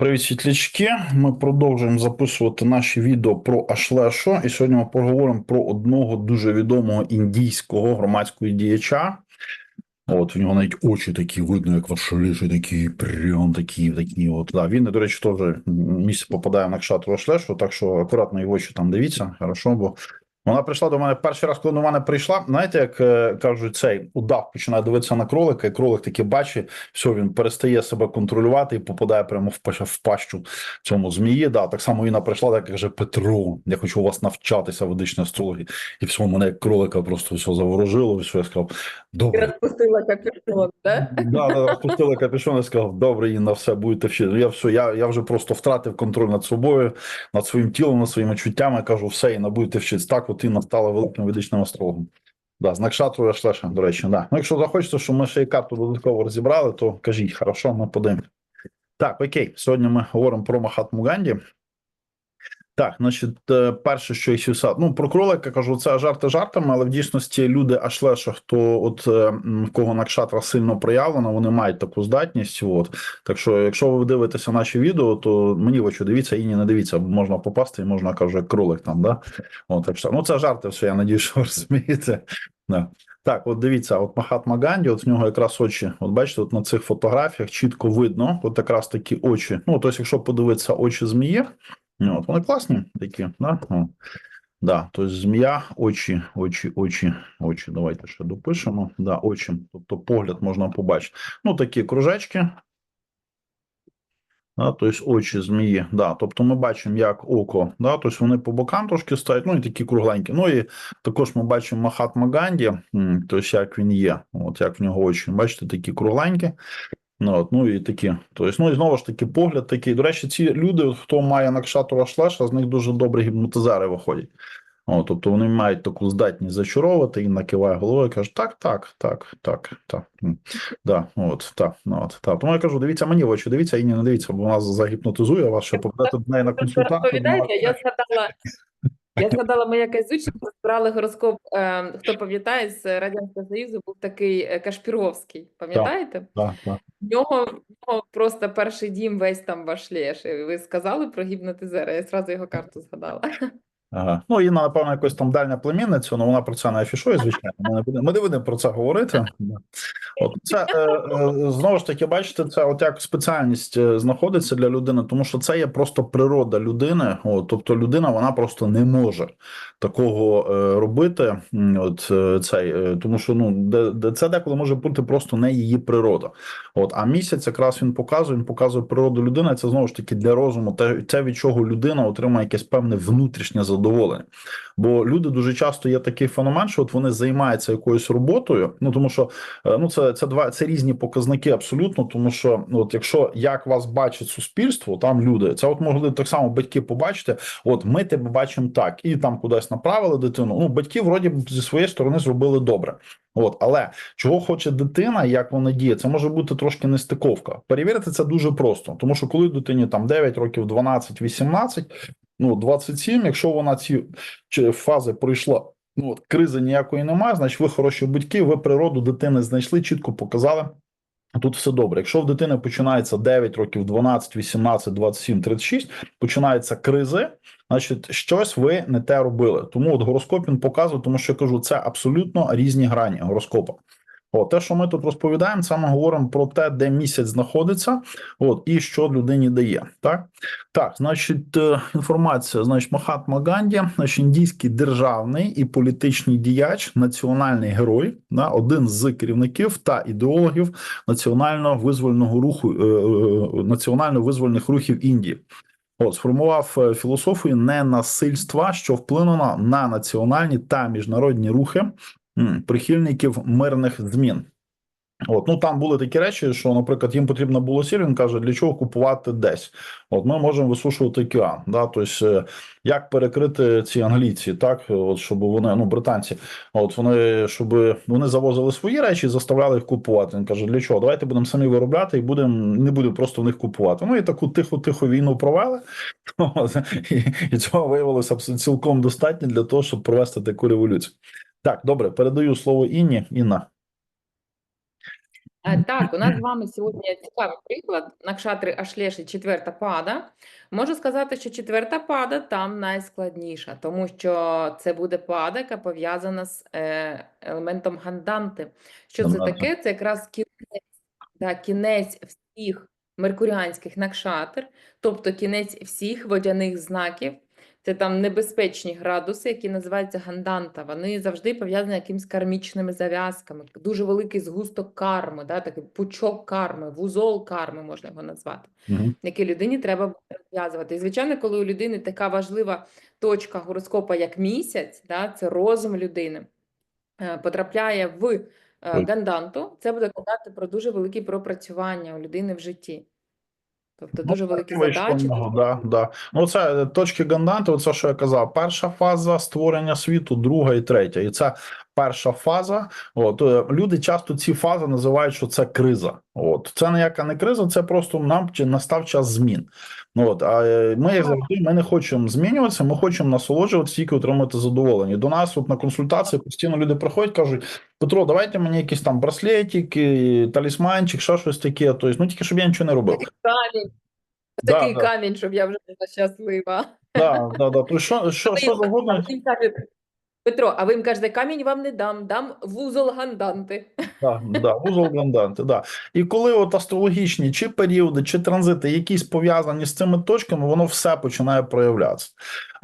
Привіт, світлячки. Ми продовжуємо записувати наші відео про Ашлешо. І сьогодні ми поговоримо про одного дуже відомого індійського громадського діяча. От в нього навіть очі такі видно, як Вашлеші, такі прям такі, такі. От да. Він, до речі, теж місце попадає в Накшатру Ашлешу, так що акуратно його очі там дивіться, хорошо, бо вона прийшла до мене перший раз, коли до мене прийшла. Знаєте, як е, кажуть, цей удав починає дивитися на кролика, і кролик таки бачить, все, він перестає себе контролювати і попадає прямо в пащ- в пащу цьому змії. Да, так само вона прийшла, так каже Петро, я хочу у вас навчатися ведичній астрології. І все, мене як кролика просто все заворожило, все, я сказав, добре. розпустила капюшон, да? Да, розпустили капюшон і сказав, добре, Інна, все, будете вчити. Я все, я, я вже просто втратив контроль над собою, над своїм тілом, над своїми чуттями. Кажу, все, Інна, будете вчитися. Так, от стала великим ведичним астрологом. Да, знак шатру Шлеша, до речі, да. Ну, якщо захочете, щоб ми ще й карту додатково розібрали, то кажіть, хорошо, ми подивимося. Так, окей, сьогодні ми говоримо про Махатму Ганді. Так, значить, е, перше, що сказати, ну про кролика кажу, це жарти жартами, але в дійсності люди Ашлеша, хто от е, в кого накшатра сильно проявлена, вони мають таку здатність. От так що, якщо ви дивитеся наші відео, то мені очі дивіться і не дивіться, бо можна попасти і можна кажу, як кролик там. Да? От, так що, ну це жарти, все, я надію, що ви розумієте. Да. Так, от дивіться, от Махатма Ганді, от в нього якраз очі. От бачите, от на цих фотографіях чітко видно, от якраз такі очі. Ну, тобто, якщо подивитися очі змії, от вони класні такі, да? Ну, да, тобто змія, очі, очі, очі, очі. Давайте ще допишемо. Да, очі. Тобто погляд можна побачити. Ну, такі кружечки. Да, тобто очі змії, да, тобто ми бачимо, як око, да, тобто вони по бокам трошки стають, ну і такі кругленькі. Ну і також ми бачимо Махатма Ганді, тобто як він є, от як в нього очі, бачите, такі кругленькі. Ну, от, ну і такі. Тобто, ну і знову ж таки, погляд такий. До речі, ці люди, хто має накшату шлеша, з них дуже добрі гіпнотизери виходять. О, тобто вони мають таку здатність зачаровувати і накиває головою, і каже, так, так, так, так, так. Да, от, так, ну, от, так. Тому я кажу, дивіться мені в очі, дивіться, і не дивіться, бо вона загіпнотизує вас, що попадете до неї на консультацію. я згадала, я згадала, ми якась з збирали гороскоп, е, хто пам'ятає, з Радянського Союзу був такий е, Кашпіровський, пам'ятаєте? Так, так. В нього, в нього просто перший дім весь там вашлєш. І Ви сказали про гіпнотизера, я зразу його карту згадала. Ага. Ну, Інна, напевно, якось там дальня племінниця, але вона про це не афішує, звичайно. Ми не будемо, ми не будемо про це говорити. От це е, е, знову ж таки, бачите, це от як спеціальність е, знаходиться для людини, тому що це є просто природа людини. От, тобто людина вона просто не може такого робити. От цей, тому що ну де, де це деколи може бути просто не її природа. От, а місяць якраз він показує, він показує природу людини. Це знову ж таки для розуму, те від чого людина отримає якесь певне внутрішнє задоволення. Бо люди дуже часто є такий феномен, що от вони займаються якоюсь роботою. Ну тому що е, ну це, це два це різні показники абсолютно. Тому що ну, от якщо як вас бачить суспільство, там люди, це от могли так само батьки побачити. От ми тебе бачимо так, і там кудись направили дитину. Ну батьки вроді зі своєї сторони зробили добре. От, але чого хоче дитина, як вона діє, це може бути трошки нестиковка. Перевірити це дуже просто, тому що коли дитині там 9 років, 12, 18, ну 27, якщо вона ці фази пройшла. Ну, от, кризи ніякої немає, значить, ви хороші батьки, ви природу дитини знайшли, чітко показали. Тут все добре. Якщо в дитини починається 9 років, 12, 18, 27, 36, починаються кризи, значить, щось ви не те робили. Тому от гороскоп він показує, тому що я кажу, це абсолютно різні грані гороскопа. От, те, що ми тут розповідаємо, це ми говоримо про те, де місяць знаходиться, от і що людині дає. Так, так, значить, е, інформація, значить, Махатма Ганді, значить, індійський державний і політичний діяч, національний герой, да, один з керівників та ідеологів національного визвольного руху, е, е, національно-визвольних рухів Індії. От сформував філософію ненасильства, що вплинуло на національні та міжнародні рухи прихильників мирних змін. От, ну там були такі речі, що, наприклад, їм потрібно було сіль, він каже, для чого купувати десь. От ми можемо висушувати океан. Да? Тобто, е, як перекрити ці англійці, так, от щоб вони, ну, британці, от вони, щоб вони завозили свої речі і заставляли їх купувати. Він каже, для чого? Давайте будемо самі виробляти і будемо не будемо просто в них купувати. Ну і таку тиху-тиху війну провели. І, цього виявилося цілком достатньо для того, щоб провести таку революцію. Так, добре, передаю слово Інні. Інна. Е, Так, у нас з вами сьогодні цікавий приклад. Накшатри Ашлеші четверта пада. Можу сказати, що четверта пада там найскладніша, тому що це буде пада, яка пов'язана з е, елементом ганданти. Що це таке? Це якраз кінець, да, кінець всіх меркуріанських накшатр, тобто кінець всіх водяних знаків. Це там небезпечні градуси, які називаються ганданта. Вони завжди пов'язані якимись кармічними зав'язками. Дуже великий згусток карми, да, такий пучок карми, вузол карми можна його назвати, Мгм. який людині треба буде розв'язувати. І звичайно, коли у людини така важлива точка гороскопа, як місяць, да, це розум людини, е, потрапляє в е, ганданту, це буде казати про дуже великі пропрацювання у людини в житті. Тобто Ну, дуже великі вийшло задачі. нього, да, да. Ну, це е, точки Ганданти, це що я казав. Перша фаза створення світу, друга і третя. І це перша фаза. От е, люди часто ці фази називають, що це криза. От це ніяка не криза, це просто нам настав час змін. Ну от а е, ми як завжди ми не хочемо змінюватися. Ми хочемо насолоджуватися, тільки отримати задоволення. До нас, от на консультації, постійно люди приходять, кажуть: Петро, давайте мені якийсь там браслетик, талісманчик, ще щось таке. Тобто, ну тільки щоб я нічого не робив. Камінь. Да, Такий да. камінь, щоб я вже була щаслива. Да, да, да. То що, що, що завгодно. Петро, а ви їм кажете, камінь вам не дам, дам вузол ганданти. Да, вузол Ганданти, да. І коли от астрологічні чи періоди, чи транзити, якісь пов'язані з цими точками, воно все починає проявлятися.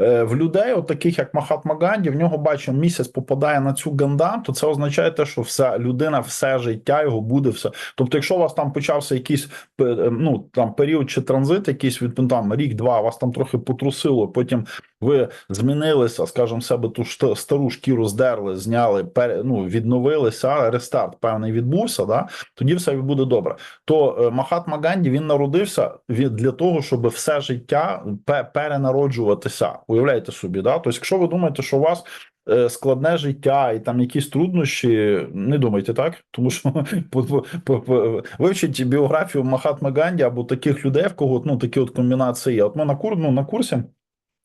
Е, в людей, от таких як Махатма Ганді, в нього бачимо, місяць попадає на цю ганданту, це означає те, що вся людина, все життя його буде все. Тобто, якщо у вас там почався якийсь е, е, ну, там, період чи транзит, якийсь від ну, там, рік-два, вас там трохи потрусило, потім ви змінилися, скажімо, себе ту стару шкіру здерли, зняли, пере, ну, відновилися, рестарт певний відбувся, да, тоді все буде добре. То е, Махатма Ганді він народився для того, щоб все життя перенароджуватися. Уявляєте собі, да? Тобто, якщо ви думаєте, що у вас е, складне життя і там якісь труднощі, не думайте так, тому що вивчіть біографію Махатма Ганді або таких людей, в кого ну такі от комбінації є. От ми на кур, ну, на курсі.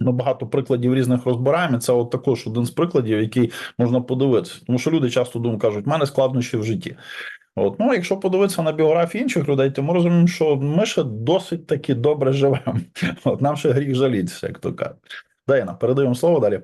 Ми багато прикладів різних розбираємо. Це от також один з прикладів, який можна подивитися. Тому що люди часто думають, кажуть, в мене складнощі в житті. От, ну, якщо подивитися на біографії інших людей, то ми розуміємо, що ми ще досить таки добре живемо. От нам ще гріх жалітися, як то кажуть. Дайна, передаємо слово далі.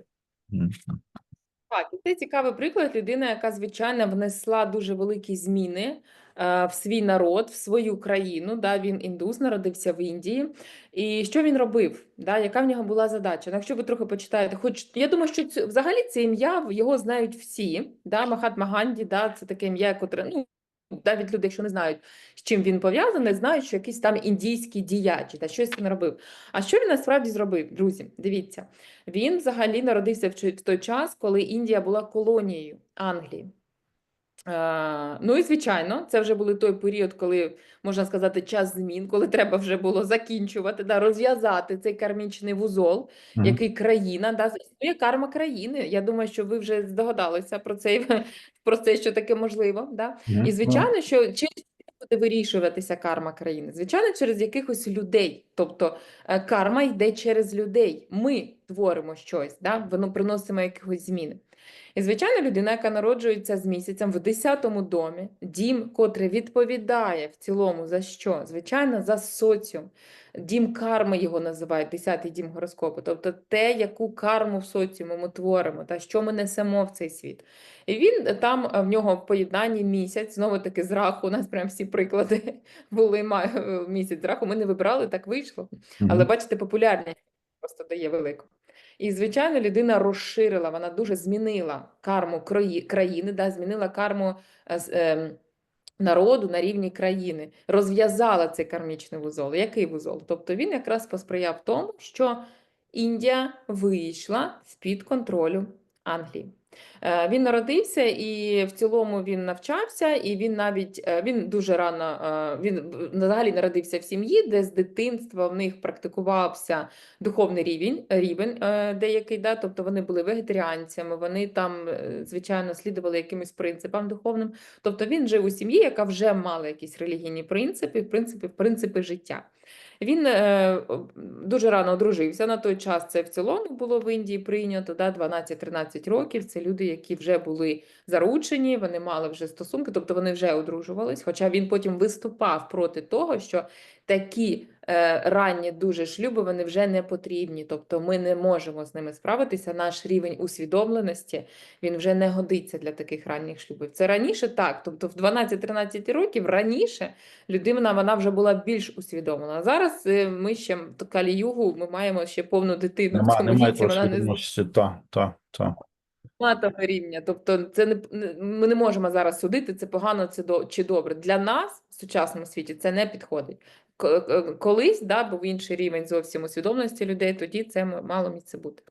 Так, це цікавий приклад. Людина, яка, звичайно, внесла дуже великі зміни в свій народ, в свою країну. Да, він індус, народився в Індії. І що він робив? Да, яка в нього була задача? Ну, якщо ви трохи почитаєте, хоч я думаю, що це, взагалі це ім'я його знають всі. Да, Махатма Ганді, да, це таке ім'я, котре ну. Навіть люди, якщо не знають, з чим він пов'язаний, знають, що якийсь там індійський діяч та щось він робив. А що він насправді зробив, друзі? Дивіться. Він взагалі народився в той час, коли Індія була колонією Англії. Е, Ну і звичайно, це вже був той період, коли можна сказати, час змін, коли треба вже було закінчувати, да, розв'язати цей кармічний вузол, Мгм. який країна, да, існує карма країни. Я думаю, що ви вже здогадалися про це, про це, що таке можливо. Да? Мгм. І звичайно, що через буде вирішуватися карма країни? Звичайно, через якихось людей. Тобто е, карма йде через людей. Ми творимо щось, да? воно приносимо якихось зміни. І, звичайно, людина, яка народжується з місяцем в 10-му домі, дім, котрий відповідає в цілому за що? Звичайно, за соціум. Дім карми його називають, 10-й дім гороскопу. Тобто те, яку карму в соціумі ми творимо, та що ми несемо в цей світ. І він там е, в нього в поєднанні місяць, знову таки з раху, у нас прям всі приклади були е, місяць з раху. Ми не вибрали, так вийшло. Але бачите, популярність просто дає велику. І, звичайно, людина розширила, вона дуже змінила карму країни, да, змінила карму е, ем, народу на рівні країни, розв'язала цей кармічний вузол. Який вузол? Тобто він якраз посприяв тому, що Індія вийшла з-під контролю Англії. Е, Він народився і в цілому він навчався, і він навіть е, він дуже рано е, він взагалі народився в сім'ї, де з дитинства в них практикувався духовний рівень, рівень деякий, да, тобто вони були вегетаріанцями, вони там, звичайно, слідували якимось принципам духовним. Тобто він жив у сім'ї, яка вже мала якісь релігійні принципи, принципи, принципи життя. Він е, дуже рано одружився. На той час це в цілому було в Індії прийнято, да, 12-13 років. Це люди, які вже були заручені, вони мали вже стосунки, тобто вони вже одружувались. Хоча він потім виступав проти того, що такі ранні дуже шлюби вони вже не потрібні. Тобто ми не можемо з ними справитися. Наш рівень усвідомленості він вже не годиться для таких ранніх шлюбів. Це раніше так. Тобто в 12-13 років раніше людина вона вже була більш усвідомлена. Зараз е, ми ще каліюгу, ми маємо ще повну дитину в цьому немає віці. Вона не відомості. Так, так, того рівня. Тобто, це не ми не можемо зараз судити, це погано це до чи добре. Для нас в сучасному світі це не підходить. Колись да, був інший рівень зовсім усвідомленості людей, тоді це мало місце бути.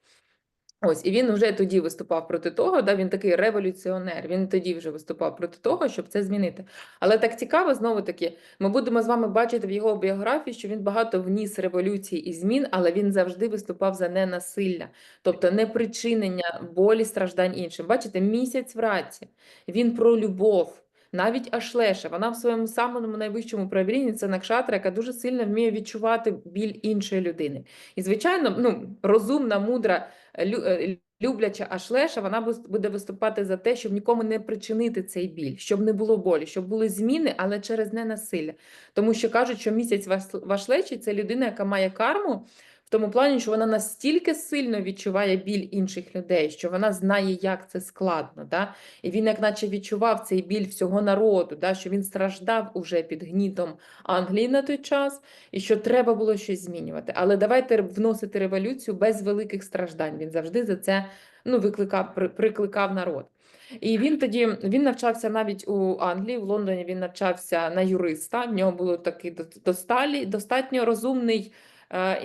Ось, і він вже тоді виступав проти того, да, він такий революціонер. Він тоді вже виступав проти того, щоб це змінити. Але так цікаво, знову таки, ми будемо з вами бачити в його біографії, що він багато вніс революцій і змін, але він завжди виступав за ненасилля, тобто не причинення болі, страждань іншим. Бачите, місяць в раці. Він про любов. Навіть Ашлеша, вона в своєму самому найвищому проявлінні це накшатра, яка дуже сильно вміє відчувати біль іншої людини. І, звичайно, ну, розумна, мудра, е, любляча Ашлеша, вона буде виступати за те, щоб нікому не причинити цей біль, щоб не було болі, щоб були зміни, але через ненасилля. Тому що кажуть, що місяць в Ашлеші – це людина, яка має карму, в тому плані, що вона настільки сильно відчуває біль інших людей, що вона знає, як це складно. Да? І він, як наче відчував цей біль всього народу, да? що він страждав уже під гнітом Англії на той час, і що треба було щось змінювати. Але давайте вносити революцію без великих страждань. Він завжди за це ну, викликав, прикликав народ. І він тоді він навчався навіть у Англії, в Лондоні він навчався на юриста. В нього було такий достатньо розумний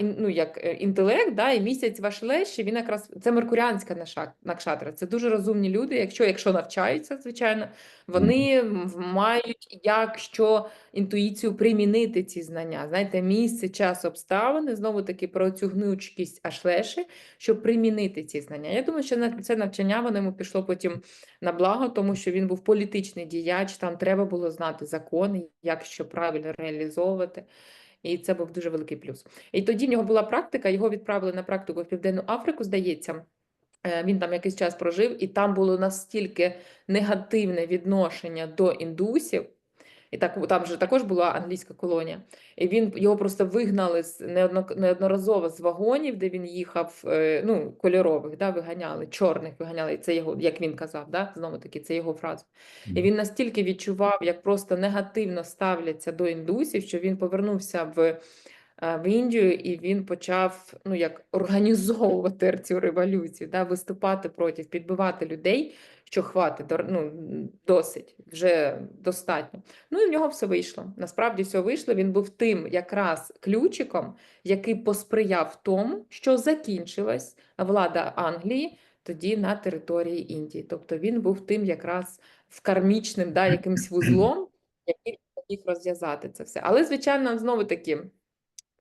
ну, як, е, інтелект, да, і місяць в Ашлеші, він якраз це меркуріанська накшатра. Це дуже розумні люди. Якщо, якщо навчаються, звичайно, вони мають як що інтуїцію примінити ці знання. Знаєте, місце, час, обставини, знову таки про цю гнучкість Ашлеші, щоб примінити ці знання. Я думаю, що на це навчання воно йому пішло потім на благо, тому що він був політичний діяч, там треба було знати закони, як що правильно реалізовувати. І це був дуже великий плюс. І тоді в нього була практика, його відправили на практику в Південну Африку, здається. Е, Він там якийсь час прожив, і там було настільки негативне відношення до індусів, і так там же також була англійська колонія. І він його просто вигнали з неодноразово з вагонів, де він їхав, е, ну, кольорових, да, виганяли, чорних виганяли. Це його, як він казав, да, знову таки, це його фраза. І він настільки відчував, як просто негативно ставляться до індусів, що він повернувся в, в Індію і він почав ну, як організовувати цю революцію, да, виступати проти, підбивати людей, що хватить, ну, досить, вже достатньо. Ну і в нього все вийшло. Насправді все вийшло. Він був тим якраз ключиком, який посприяв тому, що закінчилась влада Англії тоді на території Індії. Тобто він був тим якраз в кармічним, да, якимсь вузлом, який міг розв'язати це все. Але, звичайно, знову таки,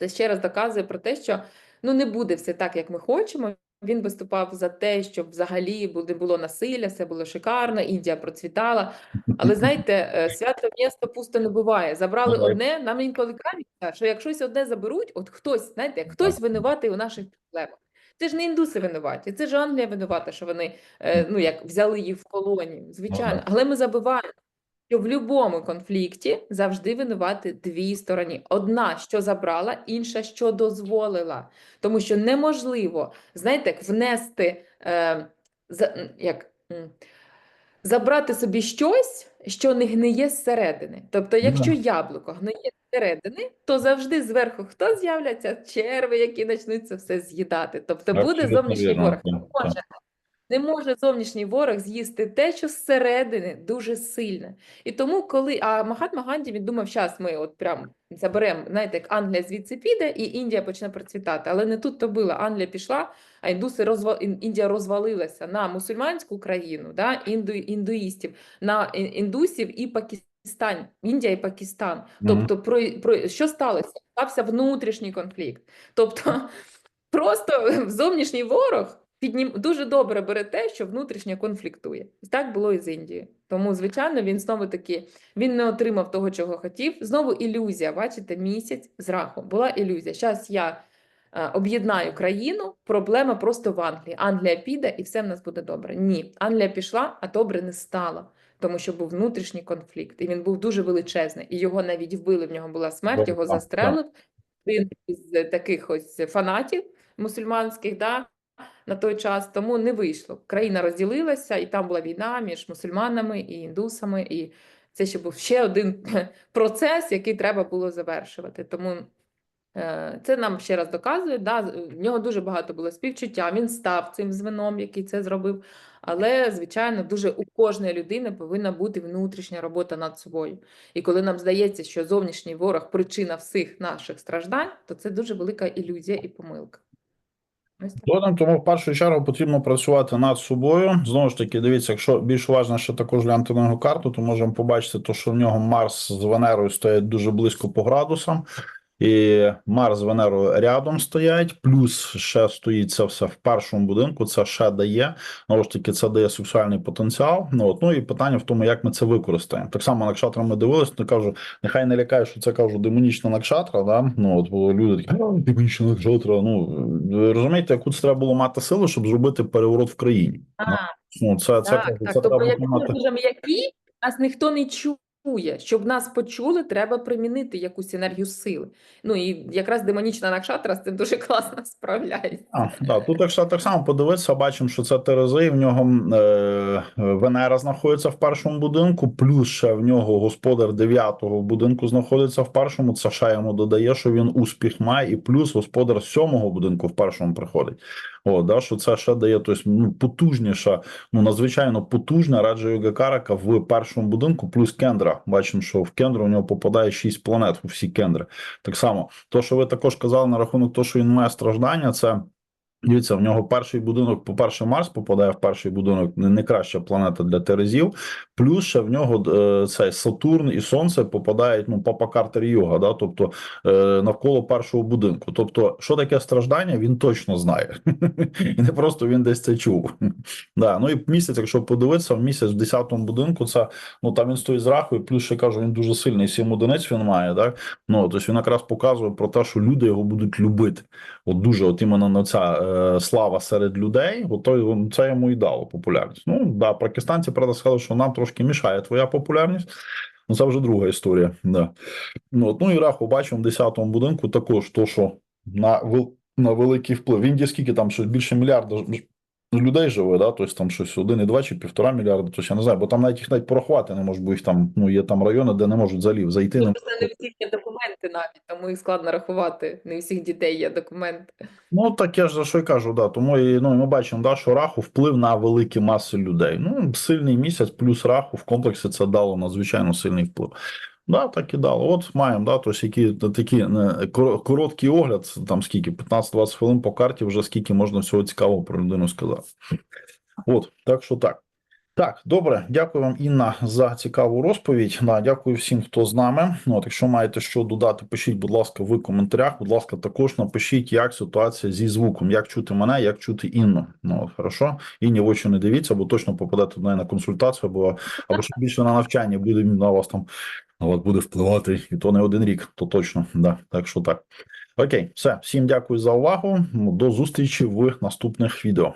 це ще раз доказує про те, що ну, не буде все так, як ми хочемо. Він виступав за те, щоб взагалі не було насилля, все було шикарно, Індія процвітала. Але знаєте, е, свято місто пусто не буває. Забрали Ага. одне, нам інколи кажуть, що як щось одне заберуть, от хтось, знаєте, хтось винуватий у наших проблемах. Це ж не індуси винуваті, це ж Англія винувата, що вони е, ну, як взяли їх в колонію, звичайно. Але ми забуваємо, що в будь-якому конфлікті завжди винувати дві сторони. Одна, що забрала, інша, що дозволила. Тому що неможливо, знаєте, як внести, е, за, як, забрати собі щось, що не гниє зсередини. Тобто, якщо яблуко гниє зсередини, то завжди зверху хто з'являться? Черви, які почнуть це все з'їдати. Тобто буде зовнішній ворог. Не може зовнішній ворог з'їсти те, що зсередини дуже сильне. І тому, коли а Махатма Ганді він думав, зараз ми от прям заберемо, знаєте, як Англія звідси піде, і Індія почне процвітати. Але не тут то було. Англія пішла, а індуси розва... Індія розвалилася на мусульманську країну, да, інду... індуїстів, на індусів і Пакистан, Індія і Пакистан. Мгм. Тобто, про... Про... що сталося? Стався внутрішній конфлікт. Тобто, просто зовнішній ворог піднім... дуже добре бере те, що внутрішньо конфліктує. І так було і з Індією. Тому, звичайно, він знову таки він не отримав того, чого хотів. Знову ілюзія. Бачите, місяць з рахом. Була ілюзія. Зараз я е, об'єднаю країну, проблема просто в Англії. Англія піде і все в нас буде добре. Ні, Англія пішла, а добре не стало. Тому що був внутрішній конфлікт, і він був дуже величезний. І його навіть вбили. В нього була смерть, його так. застрелив. Він із таких ось фанатів мусульманських, да, на той час, тому не вийшло. Країна розділилася, і там була війна між мусульманами і індусами, і це ще був ще один процес, який треба було завершувати. Тому е, це нам ще раз доказує, да, в нього дуже багато було співчуття, він став цим звеном, який це зробив. Але, звичайно, дуже у кожної людини повинна бути внутрішня робота над собою. І коли нам здається, що зовнішній ворог причина всіх наших страждань, то це дуже велика ілюзія і помилка. Згодом, тому в першу чергу потрібно працювати над собою. Знову ж таки, дивіться, якщо більш уважно ще також глянути на його карту, то можемо побачити, то, що в нього Марс з Венерою стоять дуже близько по градусам. І Марс з Венерою рядом стоять, плюс ще стоїть це все в першому будинку. Це ще дає знову ж таки, це дає сексуальний потенціал. Ну от ну і питання в тому, як ми це використаємо. Так само накшатра ми дивилися, то кажу, нехай не лякає, що це кажу демонічна накшатра. Да? Ну от бо люди такі «А, демонічна накшатра. Ну розумієте, яку це треба було мати силу, щоб зробити переворот в країні. А, Ну це це, так, це, так. це Тобто, треба якщо ми мати. дуже м'які, нас ніхто не чує. Щоб нас почули, треба примінити якусь енергію сили. Ну і якраз демонічна накшатра з цим дуже класно справляється. А, да, тут якщо так само подивитися, бачимо, що це Терези, в нього е, Венера знаходиться в першому будинку, плюс ще в нього господар дев'ятого будинку знаходиться в першому. Це ще йому додає, що він успіх має, і плюс господар сьомого будинку в першому приходить. О, да, що це ще дає тобто, ну, потужніша, ну надзвичайно потужна раджа Карака в першому будинку, плюс кендра. Бачимо, що в кендру у нього попадає шість планет у всі кендри. Так само, то, що ви також казали на рахунок того, що він має страждання, це. Дивіться, в нього перший будинок, по-перше, Марс попадає в перший будинок, не, краща планета для Терезів. Плюс ще в нього е, цей Сатурн і Сонце попадають ну, папа Картер Йога, да, тобто е, навколо першого будинку. Тобто, що таке страждання, він точно знає. І не просто він десь це чув. Ну і місяць, якщо подивитися, в місяць в 10-му будинку, це ну там він стоїть з рахою, плюс ще кажу, він дуже сильний, сім одиниць він має, так? Ну, тобто він якраз показує про те, що люди його будуть любити. От дуже, от іменно на ця е, слава серед людей, то, це йому і дало популярність. Ну, да, пакистанці, правда, сказали, що нам трошки мішає твоя популярність. Ну, це вже друга історія. Да. Ну, от, ну і раху бачимо в 10-му будинку також, то, що на, на великий вплив. В Індії скільки там щось більше мільярда людей живе, да? тобто там щось 1,2 чи півтора мільярда, тобто я не знаю, бо там навіть їх навіть порахувати не можуть, бо їх там, ну, є там райони, де не можуть взагалі зайти. Не Ну, Просто не всіх є документи навіть, тому їх складно рахувати. Не у всіх дітей є документи. Ну, так я ж за що й кажу, да. Тому і ну, і ми бачимо, да, що раху вплив на великі маси людей. Ну, сильний місяць плюс раху в комплексі це дало надзвичайно сильний вплив. Да, так і дало. От маємо, да, тобто які такі е, короткий огляд, там скільки, 15-20 хвилин по карті, вже скільки можна всього цікавого про людину сказати. От, так що так. Так, добре, дякую вам, Інна, за цікаву розповідь. Да, дякую всім, хто з нами. Ну, от, якщо маєте що додати, пишіть, будь ласка, в коментарях. Будь ласка, також напишіть, як ситуація зі звуком, як чути мене, як чути Інну. Ну, от, хорошо. Інні в очі не дивіться, бо точно попадете до неї на консультацію, або, або ще більше на навчання буде на вас там на вас буде впливати, і то не один рік, то точно. Да, так що так. Окей, все, всім дякую за увагу. До зустрічі в наступних відео.